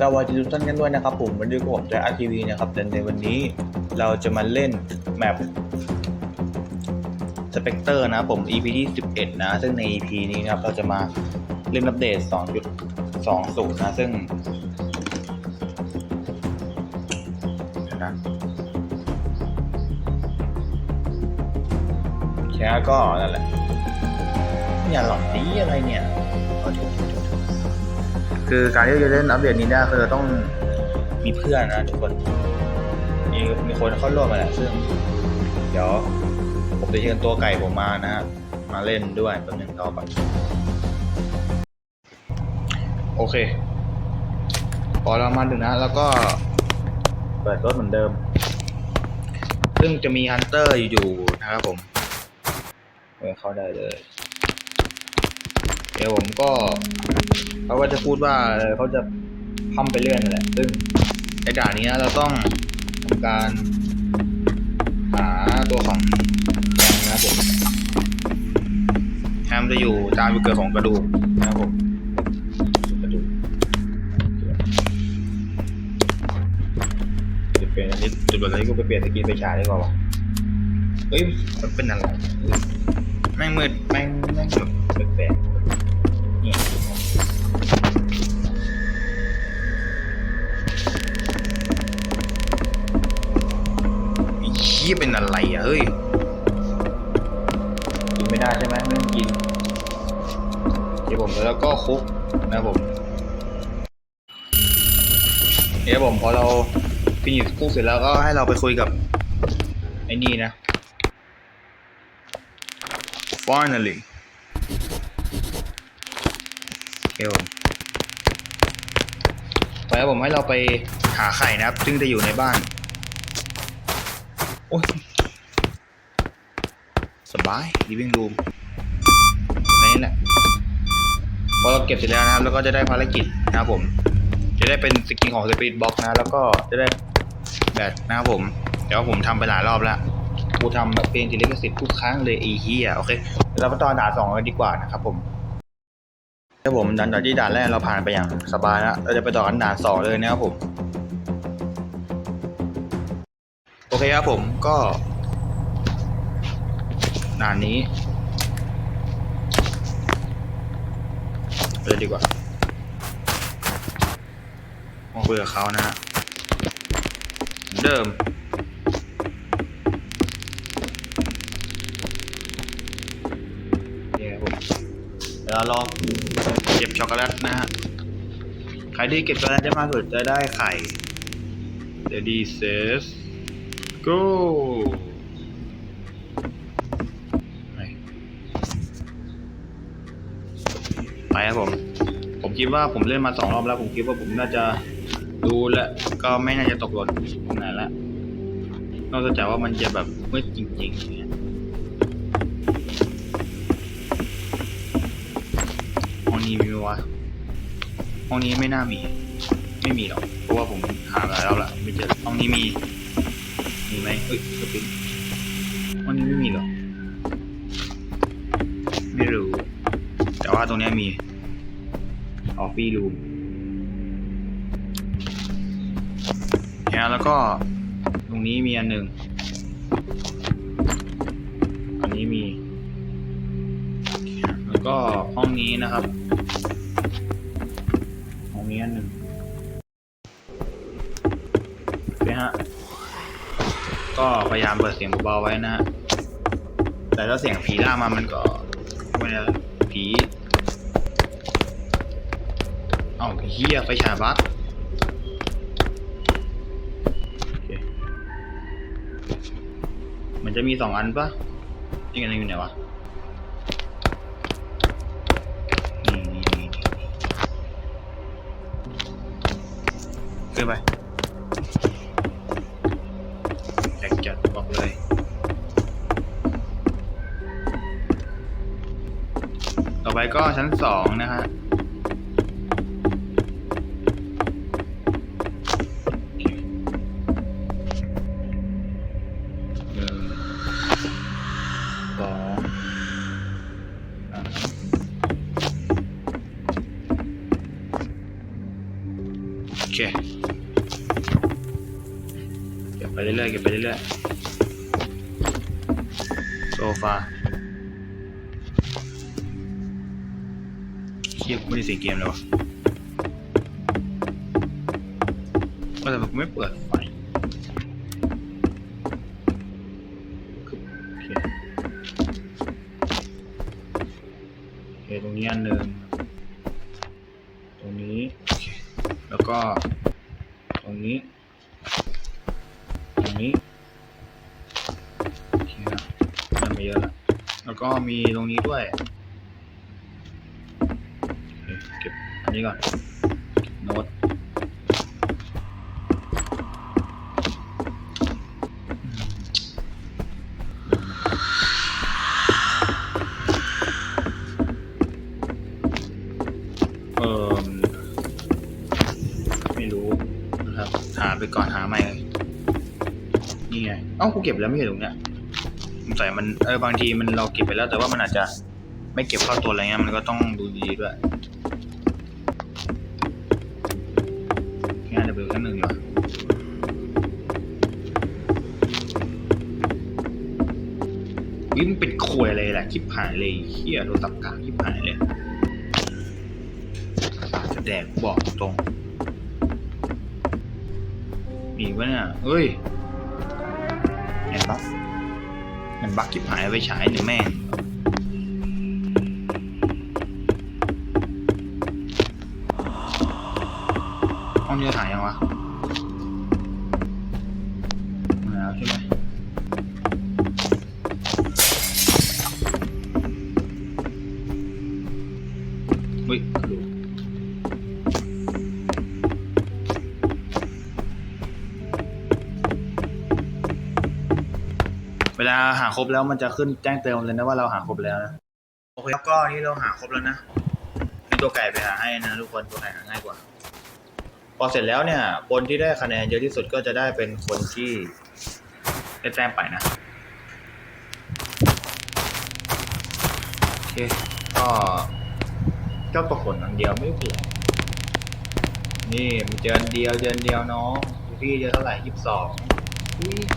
สวัสดีทุกท่านกันด้วยนะครับผมวันนี้ผมจะอาร์ทีวีนะครับแต่ในวันนี้เราจะมาเล่นแมปสเปกเตอร์นะผม EP ที่ 11 นะ ซึ่งใน EP นี้นะครับเราจะมาเล่นอัปเดต 2.20 นะ ซึ่งนะแค่ก็นั่นแหละเนี่ยหลอดีอะไรเนี่ยขอโทษขอโทษ คือการที่จะเล่นอัปเดตนี้ได้คือเราต้องมีเพื่อนนะทุกคน มีมีคนเข้าร่วมมาแหละซึ่ง เดี๋ยวผมจะเชิญตัวไก่ผมมานะฮะมาเล่นด้วยแป๊บหนึงรอก่อนโอเคพอเรามาถึงนะ แล้วก็ เปิดรถเหมือนเดิม ซึ่งจะมีฮันเตอร์อยู่นะครับผมเออเข้าได้เลย เดี๋ยวผมก็เขาก็จะพูดว่าเขาจะพัมไปเรื่อยนั่นแหละซึ่งในด่านนี้เราต้องทำการหาตัวของนะครับผมแฮมจะอยู่ตามจุดเกิดของกระดูกนะครับผมกระดูกจะเปลี่ยนอันนี้จุดแบบนี้ก็ไปเปลี่ยนสกินไปฉายได้ก่อนวะเฮ้ยมันเป็นอะไรแม่งมืดแม่งแม่งแบบแปลกๆ ชี้เป็นอะไรอะเฮ้ย กินไม่ได้ใช่ไหมไม่ต้องกินเดี๋ยวผมแล้วก็คุกนะครับผมเดี๋ยวผมพอเราฟินิชคุกเสร็จแล้วก็ให้เราไปคุยกับไอ้นี่นะ finally เดี๋ยวผมไปครับผมให้เราไปหาไข่นะครับ ซึ่งจะอยู่ในบ้าน อ้ยสบาย living room แค่นี้แหละพอเราเก็บเสร็จแล้วนะครับ แล้วก็จะได้ภารกิจนะครับผม จะได้เป็นสกินของ Spirit Box นะ แล้วก็จะได้แบตนะครับผมแต่ว่าผมทำไปหลายรอบแล้วกูทำแบบเพลงจิลิขสิทธิ์ทุกครั้งเลยไอีเฮียโอเคเราไปต่อด่านสองกันดีกว่านะครับผมครับผมด่านด่านที่ด่านแรกเราผ่านไปอย่างสบายแล้วเราจะไปต่อกันด่านสองเลยนะครับผม โอเคครับผมก็ด่านนี้เลยดีกว่ามาคุยกับเขานะฮะเดิมเนี่ยคผมเดี๋ยวลองเก็บช็อกโกแลตนะฮะ ใครที่เก็บช็อกโกแลตได้มากสุดจะได้ไข่ The D says go ไปไปครับผม ผมคิดว่าผมเล่นมาสองรอบแล้ว ผมคิดว่าผมน่าจะดูและก็ไม่น่าจะตกหล่นตรงไหนแล้วนอกจากว่ามันจะแบบมืดจริงๆอย่างเงี้ยห้องนี้มีวะห้องนี้ไม่น่ามี ไม่มีหรอก เพราะว่าผมหาหลายรอบละไม่เจอห้องนี้มี มีไหมเอ้ยสปริงห้องนี้ไม่มีหรอ ไม่รู้ แต่ว่าตรงนี้มี ออฟฟี่รูมเนี่ยแล้วก็ตรงนี้มีอันหนึ่งอันนี้มี แล้วก็ห้องนี้นะครับห้องนี้อันหนึ่งนะฮะ ก็พยายามเปิดเสียงเบาๆไว้นะฮะแต่ถ้าเสียงผีล่ามามันก็ไม่ได้ผีเอ้าเฮียไฟฉายบักมันจะมีสองอันปะนี่กันอยู่ไหนวะนี่นี่นี่ขึ้นไป ก็ชั้นสองนะฮะหนึ่งสองสามเคเก็บไปเรื่อยๆเก็บไปเรื่อยๆโซฟา เชี่ยกูไม่ได้เสียงเกมเลยวะว่าแต่กูไม่เปิดไฟโอเคตรงนี้อันหนึ่งตรงนี้ แล้วก็ ตรงนี้ ตรงนี้โอเคนะไมาเยอะแล้วแล้วก็มีตรงนี้ด้วยโอเคเก็บอั นี้ก่อน โน้ตเออไม่รู้นะครับ หาไปก่อนหาใหม่นี่ไง เอ้ากูเก็บแล้วไม่เห็นตรงเนี้ยสงสัยมันเออบางทีมันเราเก็บไปแล้วแต่ว่ามันอาจจะไม่เก็บเข้าตัวอะไรเงี้ยมันก็ต้องดูดีด้วย วิมันเป็นควยอะไรแหละชิปหายเลยเฮียโดนตับกลางชิปหายเลยแดกบอกตรงมีวะเนี่ยเฮ้ยเห็นปะมันบักกิปหายไปฉายหนึ่งแม่ง ลาหาครบแล้วมันจะขึ้นแจ้งเตือนเลยนะว่าเราหาครบแล้วนะโอเคแล้วก็นี่เราหาครบแล้วนะให้ตัวไก่ไปหาให้นะทุกคนตัวไก่หาง่ายกว่า พอเสร็จแล้วเนี่ยคนที่ได้คะแนนเยอะที่สุดก็จะได้เป็นคนที่ได้แต้มไปนะโอเคก็เจ้าตัวขนอันเดียวไม่เป็นไรนี่มีเจออันเดียวเจออันเดียวเน้องพี่เจอเท่าไหร่ยี่สิบสอง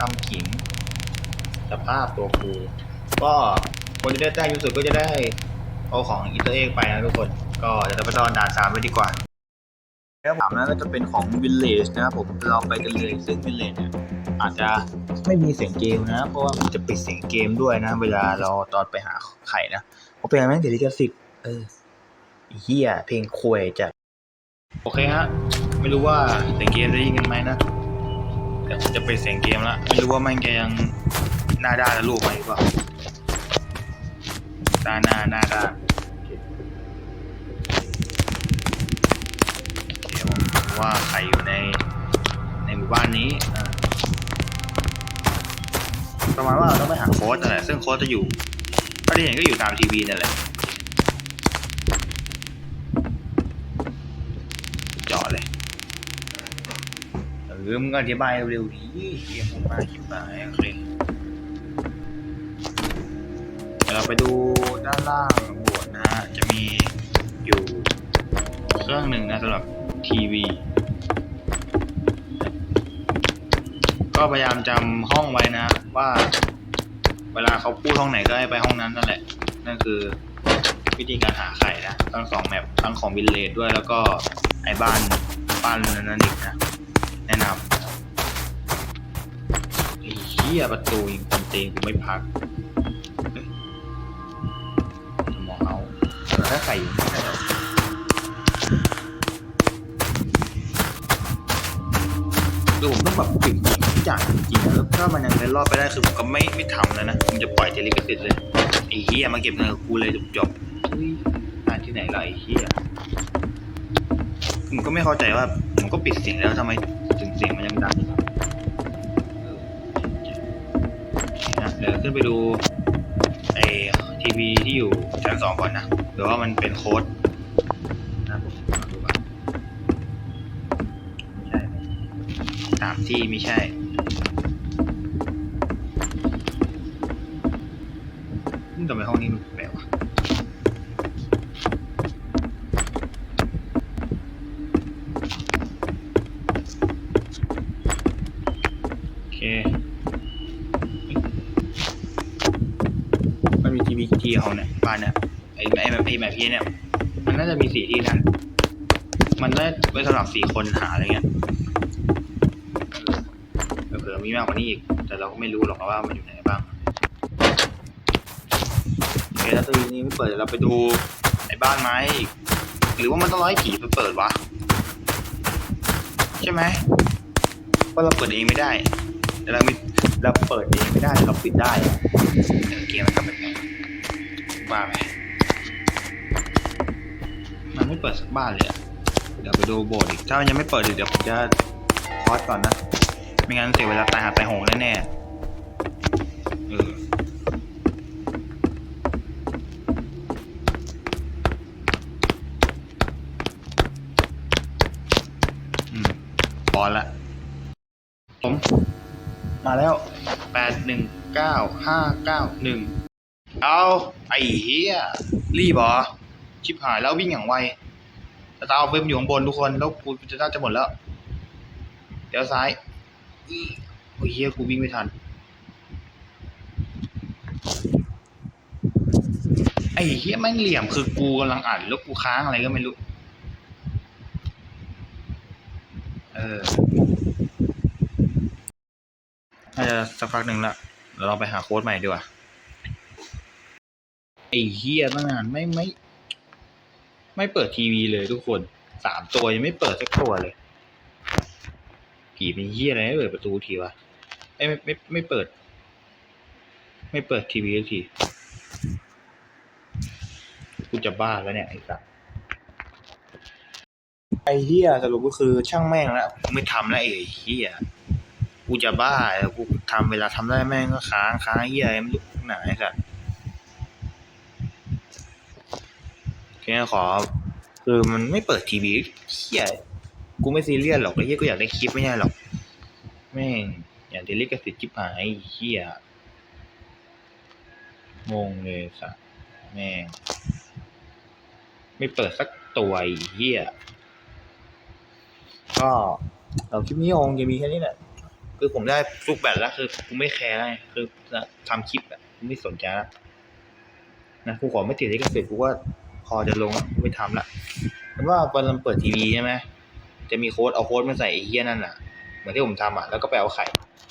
ตำขิง สภาพตัวครูก็คนที่ได้แต้มเยอะสุดก็จะได้เอาของอินเตอร์เอกไปนะทุกคน ก็เดี๋ยวเราไปตอนด่านสามเลยดีกว่าแล้วสามนั้นก็จะเป็นของ Village นะครับผมเราไปกันเลยซึ่ง Village เนี่ยอาจจะไม่มีเสียงเกมนะ เพราะว่ามันจะปิดเสียงเกมด้วยนะ เวลาเราตอนไปหาไข่นะเพราะเพลงแม่งติดลิขสิทธิ์เออไอ้เฮียเพลงควยจัดโอเคฮะ ไม่รู้ว่าเสียงเกมได้ยินกันไหมนะแต่ผมจะไปเสียงเกมแล้วไม่รู้ว่ามันจะยัง หน้าด้านและรูปไหมหรือเปล่าตาหน้าหน้าด้านว่าใครอยู่ในในหมู่บ้านนี้ประมาณว่าเราต้องไปหาโค้ดนั่นแหละซึ่งโค้ดจะอยู่ถ้าที่เห็นก็อยู่ตามทีวีนั่นแหละจอดเลยเออมึงอธิบายเร็วดีเฮียผมมาอธิบายโอเคลีย เราไปดูด้านล่างโบสถ์นะฮะจะมีอยู่เครื่องหนึ่งนะสำหรับทีวี ก็พยายามจำห้องไว้นะว่า เวลาเขาพูดห้องไหนก็ให้ไปห้องนั้นนั่นแหละ นั่นคือวิธีการหาไข่นะทั้งสองแมปทั้งของวิลเลจด้วยแล้วก็ไอ้บ้านบ้านนั้นอีกนะแนะนำไอ้เหี้ยประตูยิงคนเตงกูไม่พัก ถ้าไข่ไม่ได้หรอกคือผมต้องแบบปิดทุกอย่างจริงๆแล้วถ้ามันยังเล่นรอดไปได้คือผมก็ไม่ไม่ทำแล้วนะผมจะปล่อยเจลิกติดเลยไอ้เฮียมาเก็บเงินกับกูเลยจบๆเฮ้ยงานที่ไหนล่ะไอ้เฮียผมก็ไม่เข้าใจว่า ผมก็ปิดเสียงแล้วทำไมถึงเสียงมันยังดังเออนะเดี๋ยวขึ้นไปดูไอ้ทีวีที่อยู่ชั้นสองก่อนนะ รือว่ามันเป็นโค้ดนะดูก่ใช่สามที่ไม่ใช่ทำไมห้องนี้มันแปลกวะโอเคมันมีทีวีทีห้องเนี่ยบ้านเนี่ย อ้ไอ้แบบไอ้แบบพีเนี่ย มันน่าจะมีสี่ที่นะมันได้ไว้สำหรับสี่คนหาอะไรเงี้ยเผื่อมีมากกว่านี้อีก แต่เราก็ไม่รู้หรอกว่ามันอยู่ไหนบ้างโอเคแล้วตัวนี้ไม่เปิดเราไปดูไอ้บ้านไม้อีก หรือว่ามันต้องร้อให้ผีมาเปิดวะ ใช่ไหมเพราะเราเปิดเองไม่ได้แต่เราไม่เราเปิดเองไม่ได้เราปิดได้เออเกมมันก็เป็นไงว่าไหม มันไม่เปิดสักบ้านเลยอะเดี๋ยวไปดูโบสถ์อีก ถ้ามันยังไม่เปิดอีกเดี๋ยวผมจะพอสก่อนนะ ไม่งั้นเสียเวลาตายหาตายโหงแน่ๆเอออืมพอละ ผม มาแล้วแปดหนึ่งเก้าห้าเก้าหนึ่งเอา ไอ้เฮียรีบเหรอ ชิบหายแล้ววิ่งอย่างไวแต่ตาเอาเฟมอยู่ข้างบนทุกคนแล้วกูจะน่าจะหมดแล้วเดี๋ยวซ้ายอื้อโอ้ยเฮียกูวิ่งไม่ทัน ไอ้เฮียแม่งเหลี่ยมคือกูกำลังอ่านแล้วกูค้างอะไรก็ไม่รู้ เออน่าจะสักพักหนึ่งละเดี๋ยวเราไปหาโค้ดใหม่ดีกว่า ไอ้เฮียตั้งนานไม่ไม่ ไม่เปิดทีวีเลยทุกคนสามตัวยังไม่เปิดสักตัวเลย ผีเป็นเฮียอะไรไม่เปิดประตูทีวะไอ้ยไม่ไม่ไม่เปิด ไม่เปิดทีวีสักทีกูจะบ้าแล้วเนี่ยไอ้สัสไอ้เฮียสรุปก็คือช่างแม่งแล้วกูไม่ทำแล้วไอ้เฮียกูจะบ้าแล้วกูทำเวลาทำได้แม่งก็ค้างค้างเหี้ยอะไรไม่รู้ไหนไอ้สัส แค่ขอ คือมันไม่เปิดทีวีเหี้ยกูไม่ซีเรียสหรอกไอ้เหี้ยกูอยากได้คลิปไม่ใช่หรอกแม่งอยางที่ลิขสิทธิ์ชิบหายเหี้ยงงเลยสัสแม่งไม่เปิดสักตัวไอ้เหี้ยก็เอาคลิปนี้คงจะมีแค่นี้แหละคือผมได้ฟุกแบตแล้วคือกูไม่แคร์ไงคือทำคลิปอะกูไม่สนใจแล้วนะกูขอไม่ติดลิขสิทธิ์กูว่า พอจะลงแล้วไม่ทำละเพราะว่าวันเราเปิดทีวีใช่ไหมจะมีโค้ดเอาโค้ดมาใส่ไอ้เฮี้ยนั่นน่ะ เหมือนที่ผมทำอะแล้วก็ไปเอาไข่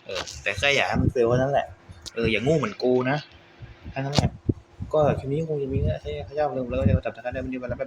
เออ แต่แค่อยากให้มันเฟลว่านั้นแหละเอออย่างงูเหมือนกูนะแค่นั้นแหละก็คลิปนี้คงจะมีแค่แค่ข้าเจ้าเริ่มแล้วก็จะจับทางการได้ไม่ดีวันละ